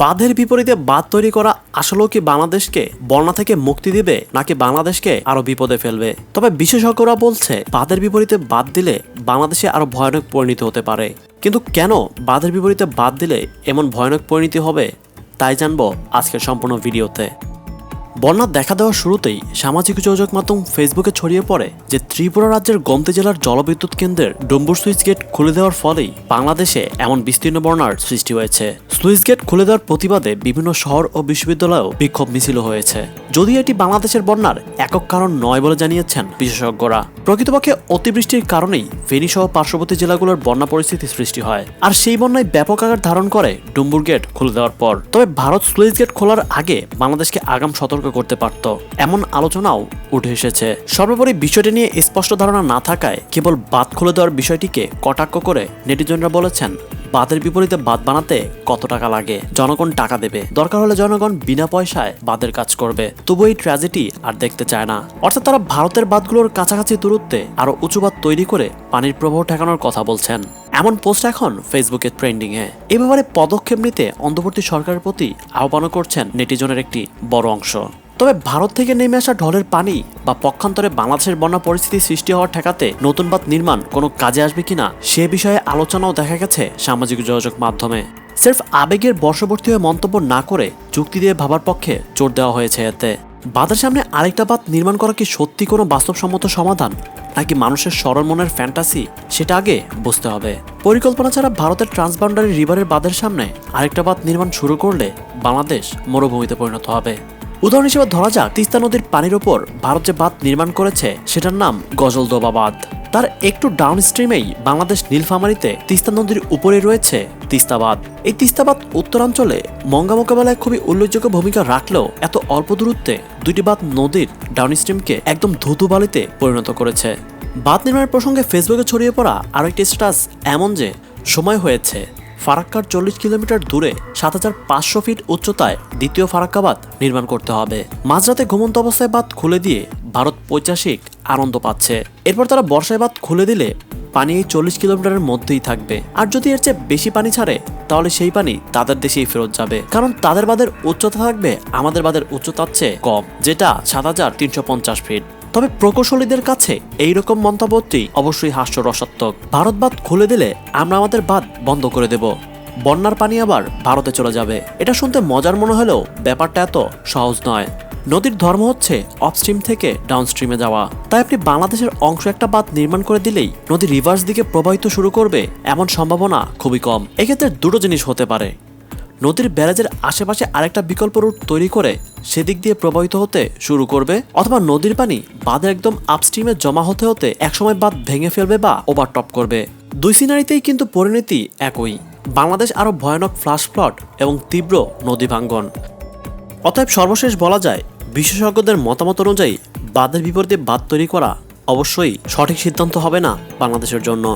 বাঁধের বিপরীতে বাঁধ তৈরি করা আসলেও কি বাংলাদেশকে বন্যা থেকে মুক্তি দিবে, নাকি বাংলাদেশকে আরও বিপদে ফেলবে? তবে বিশেষজ্ঞরা বলছে, বাঁধের বিপরীতে বাদ দিলে বাংলাদেশে আরও ভয়ানক পরিণতি হতে পারে। কিন্তু কেন বাঁধের বিপরীতে বাদ দিলে এমন ভয়ানক পরিণতি হবে, তাই জানব আজকের সম্পূর্ণ ভিডিওতে। বন্যার দেখা দেওয়ার শুরুতেই সামাজিক যোগাযোগ মাধ্যম ফেসবুকে ছড়িয়ে পড়ে যে ত্রিপুরা রাজ্যের গমতি জেলার জলবিদ্যুৎ কেন্দ্রের ডম্বুর সুইচ গেট খুলে দেওয়ার ফলেই বাংলাদেশে এমন বিস্তীর্ণ বন্যার সৃষ্টি হয়েছে। সুইচ গেট খুলে দেওয়ার প্রতিবাদে বিভিন্ন শহর ও বিশ্ববিদ্যালয়েও বিক্ষোভ মিছিল হয়েছে। যদিও এটি বাংলাদেশের বন্যার একক কারণ নয় বলে জানিয়েছেন বিশেষজ্ঞরা। প্রকৃতপক্ষে অতিবৃষ্টির কারণেই ফেনী সহ পার্শ্ববর্তী জেলাগুলোর বন্যা পরিস্থিতি সৃষ্টি হয়। আর সেই বন্যায় ব্যাপক আকার ধারণ করে ডুম্বুর গেট খুলে দেওয়ার পর। তবে ভারত স্লুইস গেট খোলার আগে বাংলাদেশকে আগাম সতর্ক করতে পারত। এমন আলোচনাও উঠে এসেছে। সর্বোপরি বিষয়টি নিয়ে স্পষ্ট ধারণা না থাকায় কেবল বাদ খুলে দেওয়ার বিষয়টিকে কটাক্ষ করে নেটিজনরা বলেছেন বাদের বিপরীতে বাদ বানাতে কত টাকা লাগে? জনগণ টাকা দেবে। দরকার হলে জনগণ বিনা পয়সায় বাদের কাজ করবে। তবু এই ট্র্যাজেডি আর দেখতে চায় না। অর্থাৎ তারা ভারতের বাদগুলোর কাছাকাছি দূরত্বে আরও উঁচু বাদ তৈরি করে পানির প্রবাহ ঠেকানোর কথা বলছেন। এমন পোস্ট এখন ফেসবুকে ট্রেন্ডিং এ ব্যাপারে পদক্ষেপ নিতে অন্তর্বর্তী সরকারের প্রতি আহ্বানও করছেন নেটিজনের একটি বড় অংশ। তবে ভারত থেকে নেমে আসা ঢলের পানি বা পক্ষান্তরে বাংলাদেশের বন্যা পরিস্থিতি সৃষ্টি হওয়ার ঠেকাতে নতুন বাঁধ নির্মাণ কোনো কাজে আসবে কিনা সে বিষয়ে আলোচনাও দেখা গেছে সামাজিক যোগাযোগ মাধ্যমে। সির্ফ আবেগের বর্ষবর্তী হয়ে মন্তব্য না করে যুক্তি দিয়ে ভাবার পক্ষে জোর দেওয়া হয়েছে এতে। বাঁধের সামনে আরেকটা বাঁধ নির্মাণ করা কি সত্যি কোনো বাস্তবসম্মত সমাধান? নাকি মানুষের সরল মনের ফ্যান্টাসি সেটা আগে বুঝতে হবে। পরিকল্পনা ছাড়া ভারতের ট্রান্সবাউন্ডারি রিভারের বাঁধের সামনে আরেকটা বাঁধ নির্মাণ শুরু করলে বাংলাদেশ মরুভূমিতে পরিণত হবে। উদাহরণ হিসেবে ধরা যাক, তিস্তা নদীর পানির ওপর ভারত যে বাঁধ নির্মাণ করেছে, সেটার নাম গজলদোবা বাঁধ। তার একটু ডাউন স্ট্রিমেই বাংলাদেশ নীলফামারীতে তিস্তা নদীর উপরে রয়েছে তিস্তাবাদ। এই তিস্তাবাদ উত্তরাঞ্চলে মঙ্গা মোকাবেলায় খুবই উল্লেখযোগ্য ভূমিকা রাখলেও এত অল্প দূরত্বে দুইটি বাঁধ নদীর ডাউন স্ট্রিমকে একদম ধুতু বালিতে পরিণত করেছে। বাঁধ নির্মাণের প্রসঙ্গে ফেসবুকে ছড়িয়ে পড়া আরও একটি স্ট্যাটাস এমন যে, সময় হয়েছে। ফারাক্কার চল্লিশ কিলোমিটার দূরে সাত হাজার পাঁচশো ফিট উচ্চতায় দ্বিতীয় ফারাক্কা বাঁধ নির্মাণ করতে হবে। মাঝরাতে ঘুমন্ত অবস্থায় বাঁধ খুলে দিয়ে ভারত পৈচাসিক আনন্দ পাচ্ছে। এরপর তারা বর্ষায় বাদ খুলে দিলে পানি এই চল্লিশ কিলোমিটারের মধ্যেই থাকবে। আর যদি এর চেয়ে বেশি পানি ছাড়ে, তাহলে সেই পানি তাদের দেশেই ফেরত যাবে। কারণ তাদের বাদের উচ্চতা থাকবে, আমাদের বাদের উচ্চতার চেয়ে কম, যেটা সাত হাজার তিনশো পঞ্চাশ ফিট। তবে প্রকৌশলীদের কাছে এই রকম মন্তব্যটি অবশ্যই হাস্যরসাত্মক। ভারত বাদ খুলে দিলে আমরা আমাদের বাদ বন্ধ করে দেব। বন্যার পানি আবার ভারতে চলে যাবে। এটা শুনতে মজার মনে হলেও ব্যাপারটা এত সহজ নয়। নদীর ধর্ম হচ্ছে অপস্ট্রিম থেকে ডাউনস্ট্রিমে যাওয়া। তাই আপনি বাংলাদেশের অংশ একটা বাঁধ নির্মাণ করে দিলেই নদী রিভার্স দিকে প্রবাহিত শুরু করবে এমন সম্ভাবনা খুবই কম। এক্ষেত্রে দুটো জিনিস হতে পারে। নদীর ব্যারাজের আশেপাশে আরেকটা বিকল্প রুট তৈরি করে সেদিক দিয়ে প্রবাহিত হতে শুরু করবে, অথবা নদীর পানি বাঁধের একদম আপস্ট্রিমে জমা হতে হতে একসময় বাঁধ ভেঙে ফেলবে বা ওভারটপ করবে। দুই সিনারিতেই কিন্তু পরিণতি একই। বাংলাদেশ আরও ভয়ানক ফ্লাশ ফ্লড এবং তীব্র নদী ভাঙ্গন। অতএব সর্বশেষ বলা যায় বিশেষজ্ঞদের মতামত অনুযায়ী বাদের বিপরীতে বাদ তৈরি করা অবশ্যই সঠিক সিদ্ধান্ত হবে না বাংলাদেশের জন্য।